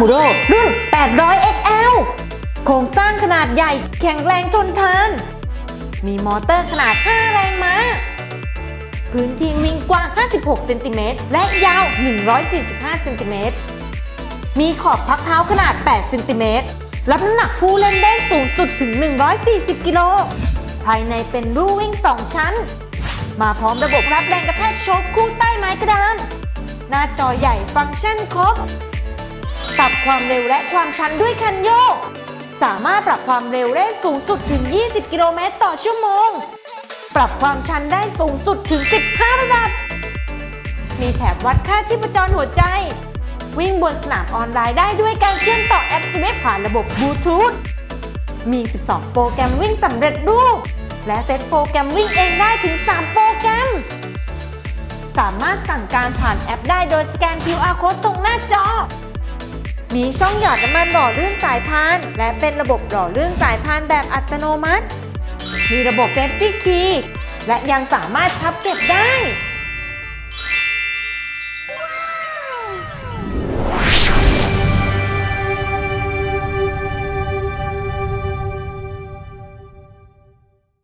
มูโรรุ่น 800 XL โครงสร้างขนาดใหญ่แข็งแรงทนทาน มีมอเตอร์ขนาด 5 แรงม้า พื้นที่วิ่งกว้าง 56 เซนติเมตร และยาว 145 เซนติเมตร มีขอบพักเท้าขนาด 8 เซนติเมตร รับน้ำหนักผู้เล่นได้สูงสุดถึง 140 กิโล ภายในเป็นรูวิ่ง 2 ชั้น มาพร้อมระบบรับแรงกระแทกโชคคู่ใต้ไม้กระดาน หน้าจอใหญ่ฟังก์ชันครบ ปรับความเร็วและความชันด้วยคันโยก สามารถปรับความเร็วได้สูงสุดถึง 20 กิโลเมตรต่อชั่วโมง ปรับความชันได้สูงสุดถึง 15 ระดับ มีแถบวัดค่าชีพจรหัวใจ วิ่งบนสนามออนไลน์ได้ด้วยการเชื่อมต่อแอป Swift ผ่านระบบบลูทูธ มี 12 โปรแกรมวิ่งสำเร็จรูป และเซตโปรแกรมวิ่งเองได้ถึง 3 โปรแกรม สามารถสั่งการผ่านแอปได้โดยสแกน QR code ตรงหน้าจอ มีช่องหยอดน้ำมันหล่อลื่นสายพาน และเป็นระบบหล่อลื่นสายพานแบบอัตโนมัติ มีระบบเซฟตี้คีย์และยังสามารถพับเก็บได้